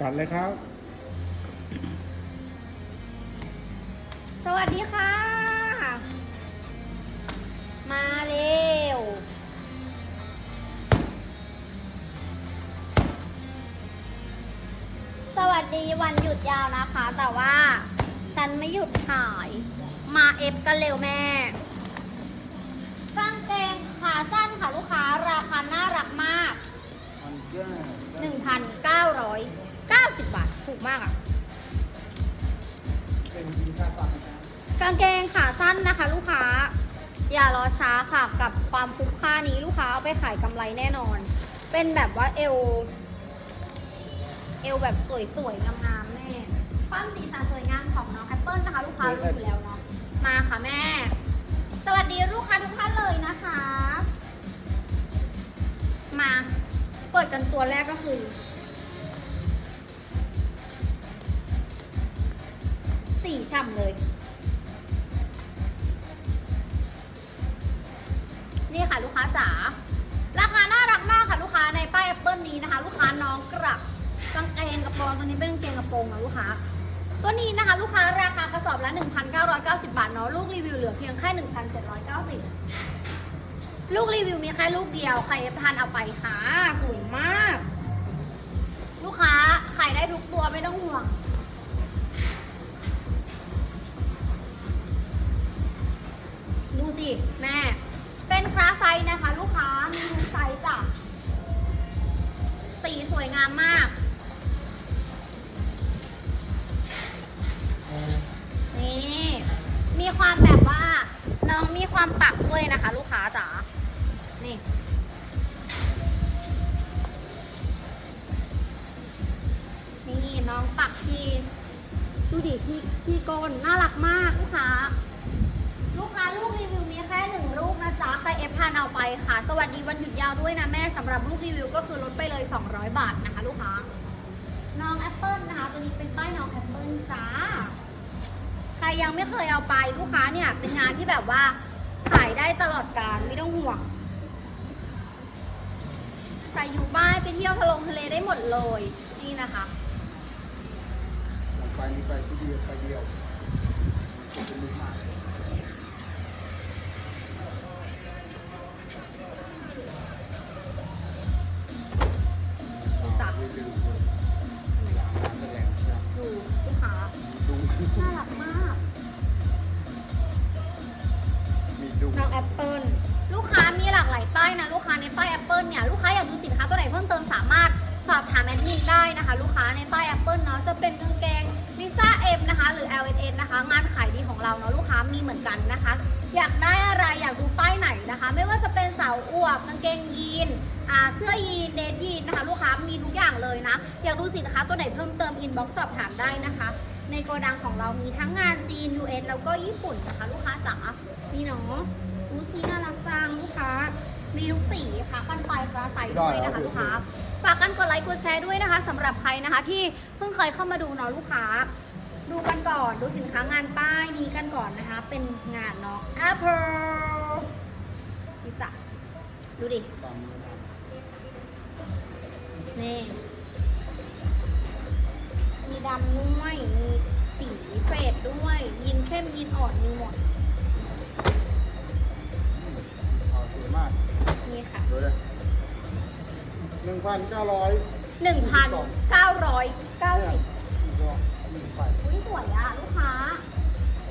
ตัดเลยครับ สวัสดีค่ะ มาเร็ว สวัสดีวันหยุดยาวนะคะ แต่ว่าฉันไม่หยุดขาย มาเอฟกันเร็วแม่กางเกงขาสั้นค่ะลูกค้า ราคาน่ารักมาก 1,990 บาท ถูกมากอะกางเกงขาสั้นนะคะ ลูกค้า อย่ารอช้าค่ะ กับความคุ้มค่านี้ลูกค้าเอาไปขายกำไรแน่นอน เป็นแบบว่าเอว เอวแบบสวยๆงามๆแม่ความสีสันสวยงามของน้องแอปเปิลนะคะ ลูกค้ารู้อยู่แล้วเนาะมาค่ะแม่ สวัสดีลูกค้าทุกท่านเลยนะคะ มา เปิดกันตัวแรกก็คือ สีฉ่ำเลย นี่ค่ะลูกค้าจ๋า ราคาน่ารักมากค่ะลูกค้าในป้ายแอปเปิลนี้นะคะ ลูกค้าน้องกระกางเกงกระโปรงตัวนี้เป็นกางเกงกระโปรงนะลูกค้า ตัวนี้นะคะลูกค้าราคากระสอบละ 1,990 บาทเนาะลูกรีวิวเหลือเพียงแค่ 1,790 ลูกรีวิวมีแค่ลูกเดียวใครเอฟทันเอาไปค่ะสวยมาก ลูกค้าขายได้ทุกตัวไม่ต้องห่วง ดูสิ แม่ เป็นคลาสไซส์นะคะ ลูกค้า มีทุกไซส์จ้ะ สีสวยงามมาก นี่ มีความแบบว่า น้องมีความปักด้วยนะคะ ลูกค้าจ๋า นี่นี่น้องปักที่ ดูดิที่ที่ก้นน่ารักมากลูกค้า ลูกค้าลูกรีวิวมีแค่ห นะจ๊ะใครเอฟทานเอาไปค่ะ สวัสดีวันหยุดยาวด้วยนะแม่สำหรับลูกรีวิวก็คือลดไปเลย 200 บาทนะคะลูกค้า น้องแอปเปิลนะคะตัวนี้เป็นป้ายน้องแอปเปิลจ้า ใครยังไม่เคยเอาไปลูกค้าเนี่ย เป็นงานที่แบบว่าขายได้ตลอดการไม่ต้องห่วงใส่อยู่บ้านไปเที่ยวทะลงทะเลได้หมดเลยนี่นะคะไปนี่ไปที่เดียวไปเดียวเป็นลูกหมา น่ารักมาก มีดูน้องแอปเปิลลูกค้ามีหลากหลายป้ายนะ ลูกค้าในป้ายแอปเปิลเนี่ยลูกค้าอยากดูสินค้าตัวไหนเพิ่มเติมสามารถสอบถามแอดมินได้นะคะ ลูกค้าในป้ายแอปเปิลเนาะจะเป็นกางเกงลิซ่าเอ็มนะคะ หรือ L N N นะคะ งานขายดีของเราเนาะลูกค้ามีเหมือนกันนะคะ อยากได้อะไรอยากดูป้ายไหนนะคะ ไม่ว่าจะเป็นเสาวอวบกางเกงยีนอ่าเสื้อยีนเดทยีนนะคะ ลูกค้ามีทุกอย่างเลยนะ อยากดูสินค้าตัวไหนเพิ่มเติมอินบ็อกซ์สอบถามได้นะคะ ในโกดังของเรามีทั้งงานจีน US แล้วก็ญี่ปุ่นนะคะลูกค้าจ๋านี่เนาะดูสีน่ารักจังลูกค้า มีทุกสีค่ะกันไฟฟ้าใสด้วยนะคะลูกค้า ฝากกันกดไลค์กดแชร์ด้วยนะคะสำหรับใครนะคะที่เพิ่งเคยเข้ามาดูเนาะลูกค้า ดูกันก่อนดูสินค้างานป้ายนี้กันก่อนนะคะ เป็นงานเนาะ Apple นี่จ้ะดูดิตามนี้นะครับนี่มีดำด้วยมีสี เฟดด้วยยินเข้มยินอ่อนมีหมดเอาสวยมากนี่ค่ะ ดูเลยหนึ่งพันเก้าร้อยหนึ่งพันเก้าร้อยเก้าสิบหนึ่งไปอุ้ยสวยอะลูกค้า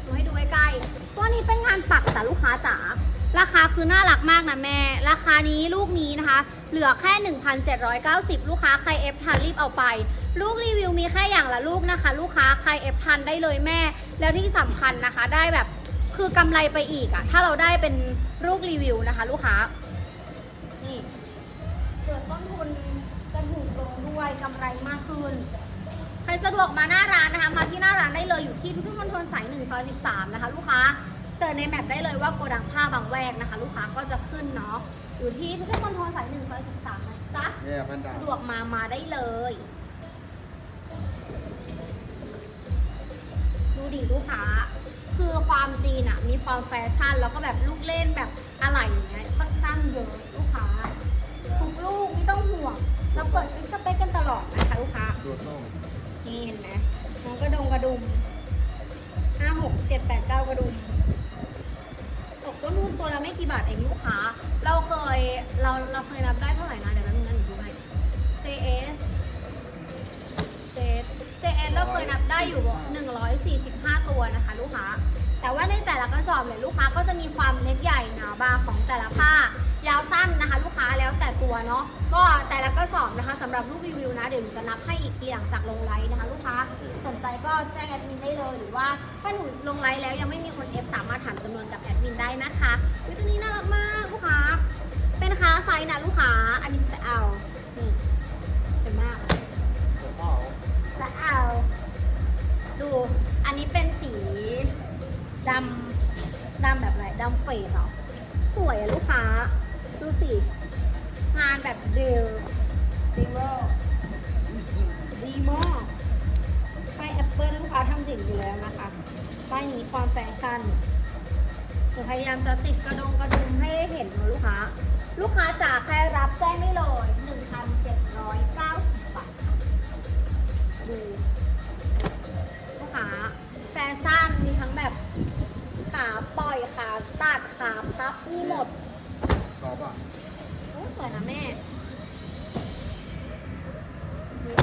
ดูให้ดูใกล้ๆตัวนี้เป็นงานปักจ้ะลูกค้าจ๋า ราคาคือน่ารักมากนะแม่ ราคานี้ลูกนี้นะคะ เหลือแค่ 1,790 ลูกค้าใครเอฟทันรีบเอาไป ลูกรีวิวมีแค่อย่างละลูกนะคะ ลูกค้าใครเอฟทันได้เลยแม่ แล้วที่สำคัญนะคะได้แบบคือกำไรไปอีกอะถ้าเราได้เป็นลูกรีวิวนะคะ ลูกค้านี่เกิดต้นทุนกันถูกลงด้วยกำไรมากขึ้นใครสะดวกมาหน้าร้านนะคะ มาที่หน้าร้านได้เลยอยู่ที่พุทธมณฑลสายหนึ่งซอยสิบสามนะคะ ลูกค้าเสิร์ชในแมปได้เลยว่าโกดังผ้าบางแวกนะคะ ลูกค้าก็จะขึ้นเนาะอยู่ที่พุทธมณฑลสายหนึ่งซอยสิบสามนะจ๊ะเนี่ยพันดาวสะดวกมามาได้เลย ดูดิลูกค้า คือความจีนอะมีความแฟชั่น แล้วก็แบบลูกเล่นแบบอะไรอย่างเงี้ยค่อนข้างเยอะลูกค้าทุกลูกไม่ต้องห่วง เราเปิดฟิกสเปคกันตลอดนะคะลูกค้าตังิเห็นไหมมันกระดงกระดุมห้าหกเจ็ดแปดเก้ากระดุมตกก็นุ่นตัวละไม่กี่บาทเองลูกค้า เราเคยเราเราเคยรับได้เท่าไหร่นะเดี๋ยวแป๊บนึงนะหนูดูไห้ JS JS JS เราเคยนับได้อยู่ 145 ตัวนะคะ ลูกค้า แต่ว่าในแต่ละกระสอบเนี่ยลูกค้าก็จะมีความเล็กใหญ่หนาบางของแต่ละผ้ายาวสั้นนะคะ ลูกค้าแล้วแต่ตัวเนาะก็แต่ละกระสอบนะคะสำหรับลูกรีวิวนะเดี๋ยวหนูจะนับให้อีกทีหลังจากลงไลฟ์นะคะ ลูกค้าสนใจก็แจ้งแอดมินได้เลยหรือว่าถ้าหนูลงไลฟ์แล้วยังไม่มีคนเอฟสามารถถามจำนวนกับแอดมินได้นะคะวิตัวนี้น่ารักมากลูกค้า เป็นค้าไซส์นะลูกค้าอันนี้จะเอานี่สวยมาก เอาจะเอา ดู อันนี้เป็นสีดำดำแบบไหนดำเฟดเหรอ สวยอะลูกค้า ดูสิ งานแบบเดลดีมากดีมากป้ายแอปเปิลลูกค้าทำถึงอยู่แล้วนะคะป้ายนี้ความแฟชั่นพยายามจะติดกระดงกระดุมให้เห็นนะลูกค้า ลูกค้าจ๋าใครรับแจ้งได้เลย1,790 แฟชั่นมีทั้งแบบ ขาปล่อยขาตัดขาพับมีหมดต่อป่ะโอ้สวยนะแม่นี่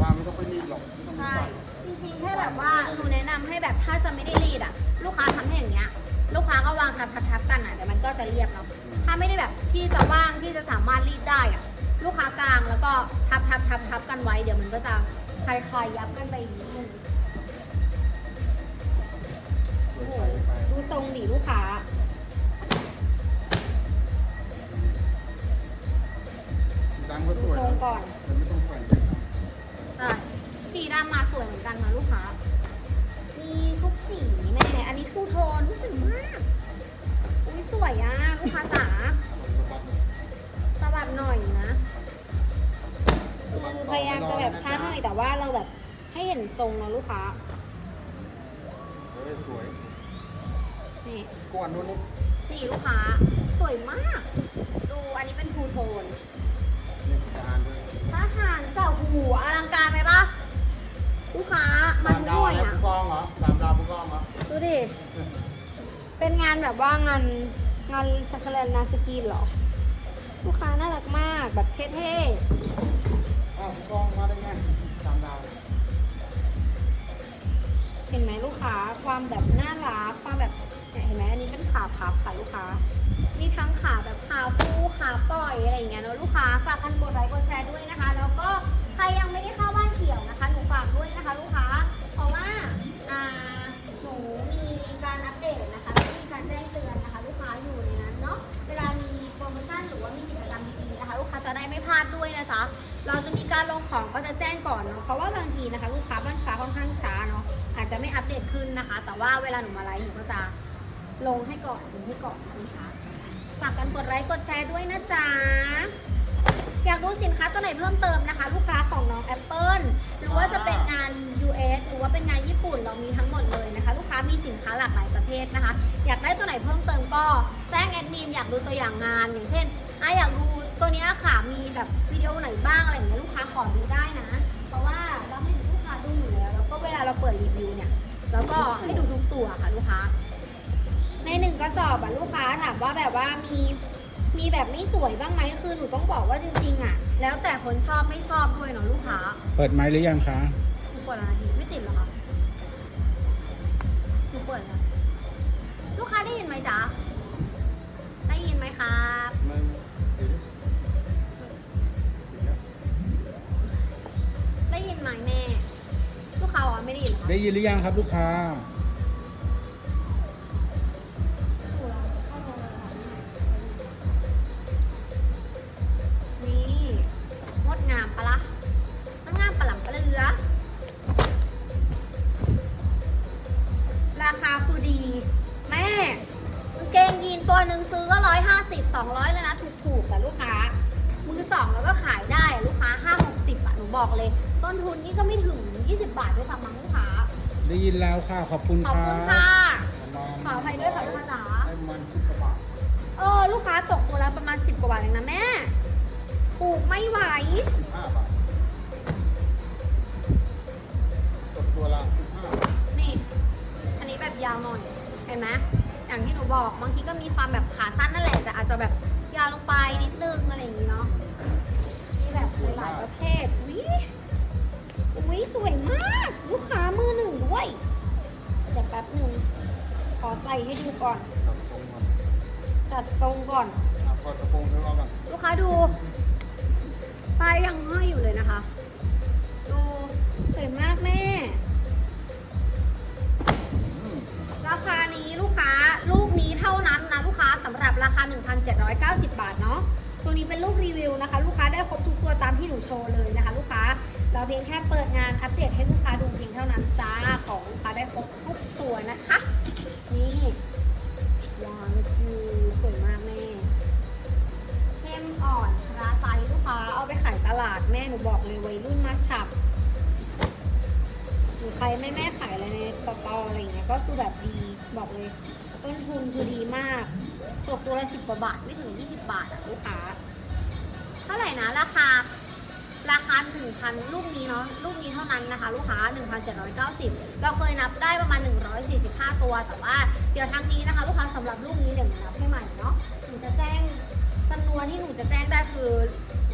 ว่าไม่ต้องไปรีดหรอกไม่ต้องไปใช่ใส่จริงๆแค่แบบว่าหนูแนะนำให้แบบถ้าจะไม่ได้รีดอะลูกค้าทำให้อย่างเงี้ย ลูกค้าก็วางทับทับทับกันอะเดี๋ยวมันก็จะเรียบเนาะถ้าไม่ได้แบบที่จะว่างที่จะสามารถรีดได้อะลูกค้ากลางแล้วก็ทับทับทับทับกันไว้เดี๋ยวมันก็จะคลายๆยับกันไปอีกนิดนึ โอ้โหดูทรงดิลูกค้าดำก็สวยดูทรงก่อนแต่ไม่ต้องใส่เยอะใช่สีดำมาสวยเหมือนกันนะลูกค้า มีทุกสีแม่ อันนี้ทูโทนรู้สึกมาก อุ้ยสวยอะ ลูกค้าจ๋าสะบัดสะบัดหน่อยนะคือพยายามจะแบบช้าหน่อยแต่ว่าเราแบบให้เห็นทรงนะลูกค้า เฮ้ยสวยนี่กวนนู้นนี่นี่ลูกค้า สวยมาก ดูอันนี้เป็นทูโทนนี่จานด้วยทหารเจ้าหูอลังการไหมปะลูกค้ามาสามทุกดาวหน่วยอะไรอะผู้กองเหรอสามดาวผู้กองเหรอดูดิ เป็นงานแบบว่างานงานสักแลนนาสกีนเหรอ ลูกค้าน่ารักมากแบบเท่อ้าวผู้กองมาได้ไงสามดาวๆ เห็นไหมลูกค้าความแบบน่ารักความแบบเห็นไหมอันนี้เป็นขาพับค่ะลูกค้า มีทั้งขาแบบขาปูขาปล่อยอะไรอย่างเงี้ยเนอะลูกค้าฝากกันกดไลค์กดแชร์ด้วยนะคะ แล้วก็ใครยังไม่ได้เข้าบ้านเขียวนะคะหนูฝากด้วยนะคะ ลูกค้า เพราะว่าอ่าหนูมีการอัปเดตนะคะแล้วก็มีการแจ้งเตือนนะคะ ลูกค้าอยู่ในนั้นเนาะเวลามีโปรโมชั่นหรือว่ามีกิจกรรมดีๆนะคะ ลูกค้าจะได้ไม่พลาดด้วยนะจ๊ะเราจะมีการลงของก็จะแจ้งก่อนเนาะเพราะว่าบางทีนะคะ ลูกค้าบ้านฟ้าค่อนข้างช้าเนาะ อาจจะไม่อัปเดตขึ้นนะคะ แต่ว่าเวลาหนูมาไลฟ์หนูก็จะลงให้ก่อนลงให้ก่อนนะคะลูกค้าฝากกันกดไลค์กดแชร์ด้วยนะจ๊ะอยากดูสินค้าตัวไหนเพิ่มเติมนะคะ ลูกค้าของน้อง Apple หรือว่าจะเป็นงาน US หรือว่าเป็นงานญี่ปุ่นเรามีทั้งหมดเลยนะคะ ลูกค้ามีสินค้าหลากหลายประเภทนะคะ อยากได้ตัวไหนเพิ่มเติมก็แจ้งแอดมินอยากดูตัวอย่างงานอย่างเช่นอะอยากดูตัวเนี้ยค่ะมีแบบวิดีโอไหนบ้างอะไรอย่างเงี้ยลูกค้าขอดูได้นะ ล้วแล้วก็เวลาเราเปิดรีวิวเนี่ยเราก็ให้ดูทุกตัวค่ะลูกค้า ในหนึ่งกระสอบอะลูกค้าถามว่าแบบว่ามีมีแบบไม่สวยบ้างไหมคือหนูต้องบอกว่าจริงๆอะแล้วแต่คนชอบไม่ชอบด้วยเนาะลูกค้าเปิดไม้หรือยังคะหนูเปิดอะไรทีไม่ติดเหรอคะหนูเปิดแล้วลูกค้าได้ยินไหมจ๊ะ ได้ยินหรือยังครับลูกค้า ทุนนี่ก็ไม่ถึงยี่สิบบาทด้วยซ้ำมั้งลูกค้า ได้ยินแล้วค่ะ ขอบคุณขอบค่ะคุณค่ะประมาณขออภัยด้วยค่ะลูกค้าจ๋าให้มันสิบกว่าบาทเออลูกค้าตกตัวละประมาณสิบกว่าบาทเองนะแม่ถูกไม่ไหว สิบห้าบาทตกตัวละสิบห้าบาทนี่ยาวหน่อย เห็นไหมอย่างที่หนูบอก บางทีก็มีความแบบขาสั้นนั่นแหละ แต่อาจจะแบบยาวลงไปนิดนึงอะไรอย่างนี้เนาะ มีแบบหลายๆประเภท วิวิสวยมาก ลูกค้ามือหนึ่งด้วยเดี๋ยวแป๊บหนึ่งขอใส่ให้ดูก่อนกับตรงก่อนจัดทรงก่อนอะกดกระโปรงเธอเอาก่อนลูกค้าดูป้ายยังห้อยอยู่เลยนะคะ ดูสวยมากแม่ อืมราคานี้ลูกค้าลูกนี้เท่านั้นนะลูกค้าสำหรับราคา 1,790 บาทเนาะตัวนี้เป็นลูกรีวิวนะคะ ลูกค้าได้ครบทุกตัวตามที่หนูโชว์เลยนะคะ ลูกค้า เราเพียงแค่เปิดงานอัปเดตให้ลูกค้าดูเพียงเท่านั้นจ้าของลูกค้าได้ครบทุกตัวนะคะ นี่วาวนี่คือสวยมากแม่เข้มอ่อนราไซส์ลูกค้าเอาไปขายตลาดแม่หนูบอกเลยวัยรุ่นมาฉับหรือใครแม่แม่ขายอะไรในตอตออะไรอย่างเงี้ยก็คือแบบดีบอกเลย ต้นทุนคือดีมากตกตัวละสิบกว่าบาทไม่ถึงยี่สิบบาทอะลูกค้าเท่าไหร่นะราคา ราคาหนึ่งพันลูกนี้เนาะลูกนี้เท่านั้นนะคะ ลูกค้า 1,790 เราเคยนับได้ประมาณ 145 ตัว แต่ว่าเดี๋ยวทางนี้นะคะ ลูกค้าสำหรับลูกนี้เดี๋ยวหนูนับให้ใหม่เนาะหนูจะแจ้งจำนวนที่หนูจะแจ้งได้คือ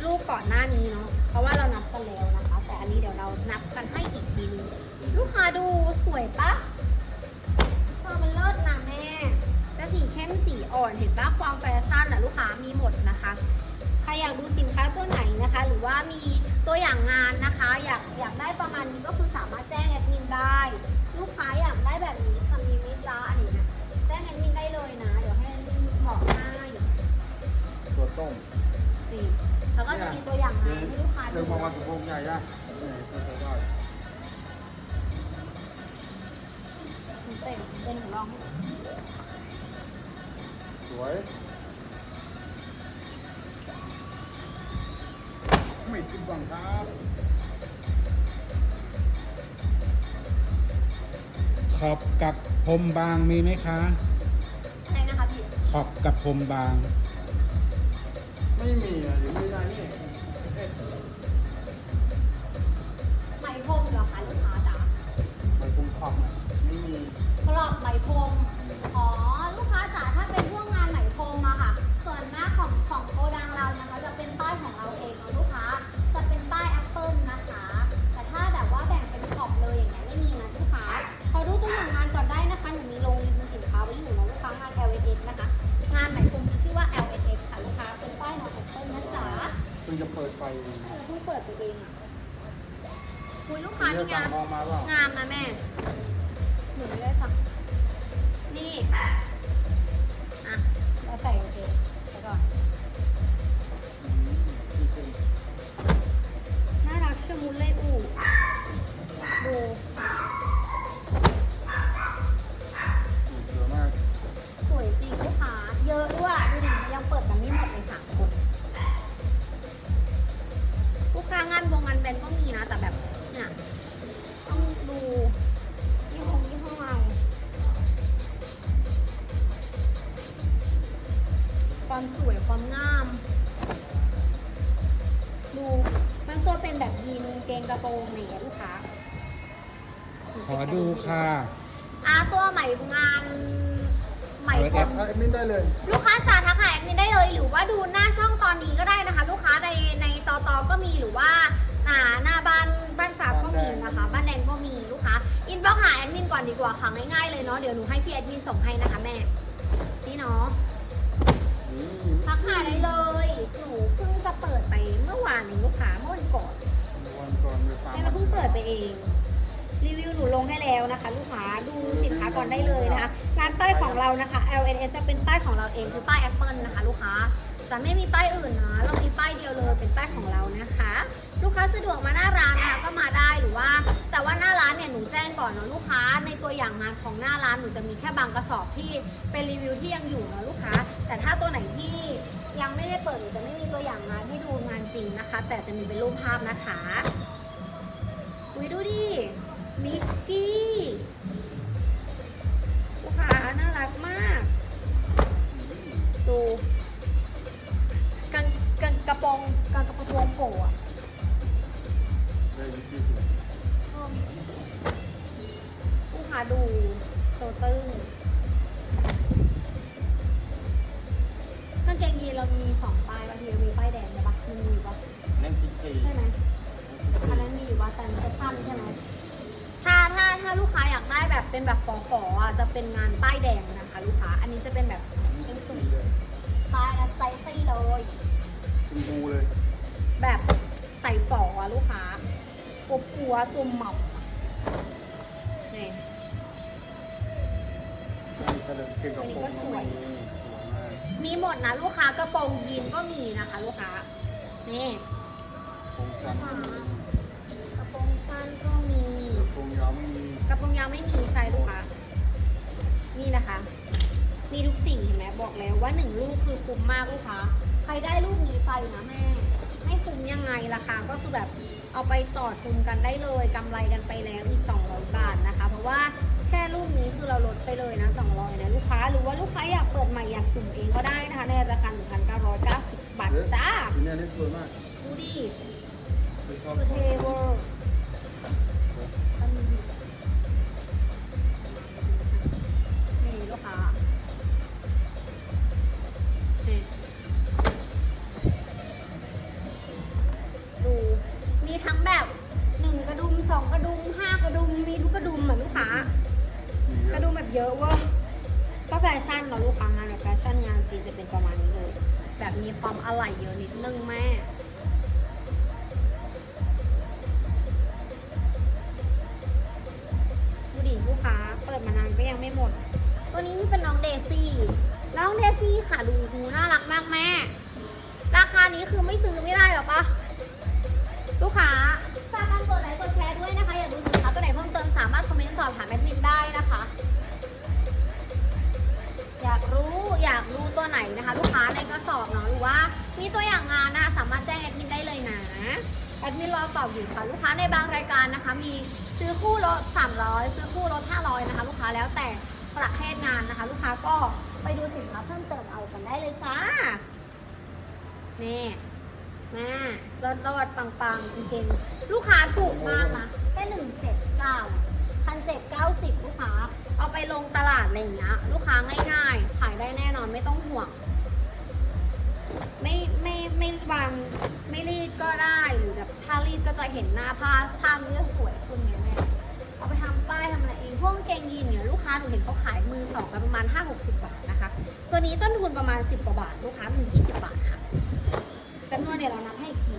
ลูกก่อนหน้านี้เนาะเพราะว่าเรานับกันแล้วนะคะ แต่อันนี้เดี๋ยวเรานับกันให้อีกทีนึงลูกค้าดูสวยปะความมันเลิศนะแม่ จะสีเข้มสีอ่อนเห็นปะความแฟชั่นอะลูกค้ามีหมดนะคะ ครอยากดูสินค้าตัวไหนนะคะ หรือว่ามีตัวอย่างงานนะคะ อยากอยากได้ประมาณนี้ก็คือสามารถแจ้งแอดมินได้ ลูกค้าอยากได้แบบนี้ทำนี้ไม่จ้าอันนี้นะแจ้งแอดมินได้เลยนะ เดี๋ยวให้แอดมินบอกให้ตัวต้มนี่แล้วก็จะมีตัวอย่างงานให้ลูกค้าเธดูอมองว่าตัวโปรงใหญ่อะนี่เธอใส่ได้เป็นเป็นหนูลองให้ดูสวย ไม่ผิดหวังครับขอบกับพรมบางมีไหมคะอะไรนะคะพี่ ขอบกับพรมบาง ไม่มีอะอยู่ไม่ได้นี่ไหมพรมเหรอคะลูกค้าจ๋าใบคุมขอบอะไม่มีกรอบไหมพรมานไหมพรมที่ชื่อว่า L S X ค่ะลูกค้าเป็นป้ายของแอปเปิลนะจ๊ะเพิ่งจะเปิดไฟเองเออเพิ่งเปิดไปเองอะคุยลูกค้าเดี๋ยนี่วไงสั่งออกมาเปล่างามนะแม่หนูไม่ได้สั่งนี่ รนด์ก็มีนะ แต่แบบเนี่ยต้องดูยี่ห้อยี่ห้อเราความสวยความงาม ดูบางตัวเป็นแบบยีนเกงกระโปรงอะไรอย่างเงี้ยลูกค้าขอดูค่ะอ่าตัวใหม่งานใหม่พรมถ้าเอ็มมินได้เลย ลูกค้าสาทักหาแอดมินได้เลย หรือว่าดูหน้าช่องตอนนี้ก็ได้นะคะ ลูกค้าในในตอตอก็มีหรือว่า อ่าหน้าบ้านบ้านสามก็มีนะคะ บ้านแดงก็มีลูกค้าอินบ็อกหาแอดมินก่อนดีกว่าค่ะง่ายๆเลยเนาะเดี๋ยวหนูให้พี่แอดมินส่งให้นะคะแม่นี่เนาะนี่ทักหาได้เลยหนูเพิ่งจะเปิดไปเมื่อวานเองลูกค้าเมื่อวันก่อนวันก่อนไปฟาร์แม่เราเพิ่งเปิดไปเองรีวิวหนูลงให้แล้วนะคะ ลูกค้าดูสินค้าก่อนได้เลยนะคะร้านป้ายของเรานะคะ LNS จะเป็นป้ายของเราเองคือป้าย Apple นะคะ ลูกค้า จะไม่มีป้ายอื่นนะเรามีป้ายเดียวเลยเป็นป้ายของเรานะคะ ลูกค้าสะดวกมาหน้าร้านนะคะก็มาได้หรือว่า แต่ว่าหน้าร้านเนี่ยหนูแจ้งก่อนเนาะลูกค้า ในตัวอย่างงานของหน้าร้านหนูจะมีแค่บางกระสอบที่เป็นรีวิวที่ยังอยู่เนาะลูกค้า แต่ถ้าตัวไหนที่ยังไม่ได้เปิดหนูจะไม่มีตัวอย่างงานให้ดูงานจริงนะคะ แต่จะมีเป็นรูปภาพนะคะอุ้ยดูดิมิสกี้ลูกค้าน่ารักมาก ดู กางกระโปรงกางกระโปรงโผล่อะเลยวิธีสวยเออลูกค้าดูโซตึงกางเกงยีนเรามีสองป้ายบางทีเรามีป้ายแดงใช่ปะมันมีปะนั่นสิบสี่ใช่ไหมอันนั้นมีอยู่ว่าแต่มันจะสั้นใช่ไหมถ้าถ้าถ้าลูกค้าอยากได้แบบเป็นแบบฝอๆอะจะเป็นงานป้ายแดงนะคะ ลูกค้า อันนี้จะเป็นแบบเป็นสี่เลยป้ายและไซส์เลย คุณดูเลย แบบใส่ฝออะลูกค้าอวบอัวตัวหม่ำอะนี่นั่นเฉลิมเก่งกับผมสวยมากมีหมดนะลูกค้ากระโปรงยีนก็มีนะคะ ลูกค้า นี่โครงสั้นก็มีกระโปรงสั้นก็มีโครงยาวไม่มีกระโปรงยาวไม่มีใช่ลูกค้า นี่นะคะ มีทุกสิ่งเห็นไหมบอกแล้วว่าหนึ่งลูกคือคุ้มมากลูกค้าใครได้ลูกนี้ไปนะแม่ ไม่คุ้มยังไงราคาก็คือแบบเอาไปต่อทุนกันได้เลยกำไรกันไปแล้วอีก 200 บาทนะคะ เพราะว่าแค่ลูกนี้คือเราลดไปเลยนะ 200นะลูกค้าหรือว่าลูกค้าอยากเปิดใหม่อยากสุ่มเองก็ได้นะคะ ในราคา 1,990 บาทจ้าทีนี้นี่สวยมากดูดิไม่ชอบคือเทเวอร์ เยอะว่าก็แฟชั่นเนาลูกค้างานแบบแฟชั่นงานจีนจะเป็นประมาณนี้เลย แบบมีความอะไหล่เยอะนิดนึงแม่ดูดิลูกค้าเปิดมานานก็ยังไม่หมด ตัวนี้นี่เป็นน้องเดซี่ น้องเดซี่ค่ะดูดูน่ารักมากแม่ ราคานี้คือไม่ซื้อไม่ได้หรอปะลูกค้าฝากกันกดไลค์กดแชร์ด้วยนะคะ อยากดูสินค้าตัวไหนเพิ่มเติมสามารถคอมเมนต์สอบถามแอดมินได้นะคะ รู้ตัวไหนนะคะ ลูกค้าในกระสอบเนาะหรือว่ามีตัวอย่างงานนะคะสามารถแจ้งแอดมินได้เลยนะแอดมินรอตอบอยู่ค่ะลูกค้าในบางรายการนะคะ มีซื้อคู่ลด300 ซื้อคู่ลด500นะคะ ลูกค้าแล้วแต่ประเภทงานนะคะ ลูกค้าก็ไปดูสินค้าเพิ่มเติมเอากันได้เลยจ้านี่แม่รอดรอดปังปังๆจริงๆลูกค้าถูกมากนะแค่หนึ่งเจ็ดเก้าพันเจ็ดเก้าสิบลูกค้า เอาไปลงตลาดอะไรอย่างเงี้ยลูกค้าง่ายๆ ขายได้แน่นอนไม่ต้องห่วง ไม่ไม่ไม่วางไม่รีดก็ได้หรือแบบถ้ารีดก็จะเห็นหน้าผ้าผ้ามันจะสวยขึ้นไงแม่เอาไปทำป้ายทำอะไรเองพวกกางเกงยีนเนี่ยลูกค้าหนูเห็นเขาขายมือสองกันประมาณ5 60บาทนะคะ ตัวนี้ต้นทุนประมาณ10กว่าบาทลูกค้ามัน20บาทค่ะจำนวนเดี๋ยวเรานับให้อีกที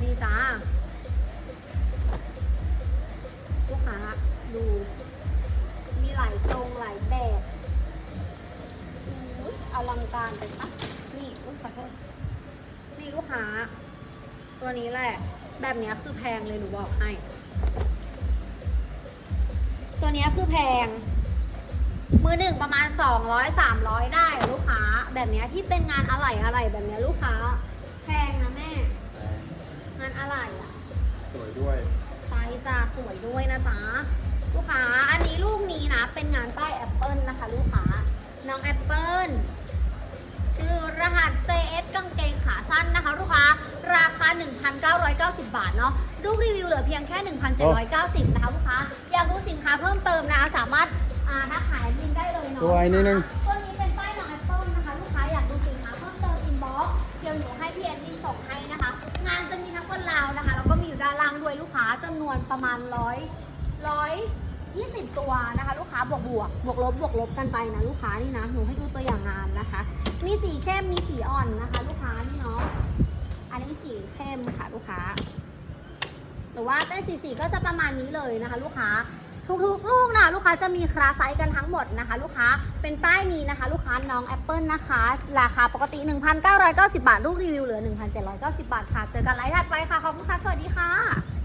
นี่จ้า ดู มีหลายทรงหลายแบบอุ๊ยอลังการไปปะนี่อุ้ยขอโทษนี่ลูกค้า ตัวนี้แหละ แบบเนี้ยคือแพงเลยหนูบอกให้ ตัวเนี้ยคือแพง มือหนึ่งประมาณ 200 300 ได้อะลูกค้า แบบเนี้ยที่เป็นงานอะไหล่อะไหล่แบบเนี้ยลูกค้า แพงนะแม่ งานอะไหล่อะสวยด้วย ไซส์จะสวยด้วยนะจ๊ะ ลูกค้า อันนี้ลูกนี้นะ เป็นงานป้ายแอปเปิลนะคะ ลูกค้า น้องแอปเปิลชื่อรหัส JS กางเกงขาสั้นนะคะ ลูกค้า ราคา 1,990 บาทเนาะ ลูกรีวิวเหลือเพียงแค่ 1,790 นะคะลูกค้า อยากดูสินค้าเพิ่มเติมนะคะสามารถอ่าทักหาแอดมินได้เลยเนาะตัวไอ้นี่นึง ตัวนี้เป็นป้ายน้องแอปเปิลนะคะ ลูกค้า อยากดูสินค้าเพิ่มเติมอินบ็อกซ์เดี๋ยวหนูให้พี่แอนดี้ส่งให้นะคะ งานจะมีทั้งบนราวนะคะ แล้วก็มีอยู่ด้านล่างด้วยลูกค้าจำนวนประมาณร้อยร้อย ยี่สิบตัวนะคะ ลูกค้าบวกบวกบวกลบบวกลบกันไปนะลูกค้านี่นะ หนูให้ดูตัวอย่างงานนะคะ มีสีเข้มมีสีอ่อนนะคะ ลูกค้านี่เนาะ อันนี้สีเข้มค่ะลูกค้า หรือว่าเต้นสีสีก็จะประมาณนี้เลยนะคะ ลูกค้าทุกๆลูกนะลูกค้าจะมีคลาสไซส์กันทั้งหมดนะคะ ลูกค้าเป็นป้ายนี้นะคะ ลูกค้าน้องแอปเปิลนะคะ ราคาปกติ 1,990 บาท ลูกรีวิวเหลือ 1,790 บาทค่ะ เจอกันไลฟ์ถัดไปค่ะ ขอบคุณค่ะ สวัสดีค่ะ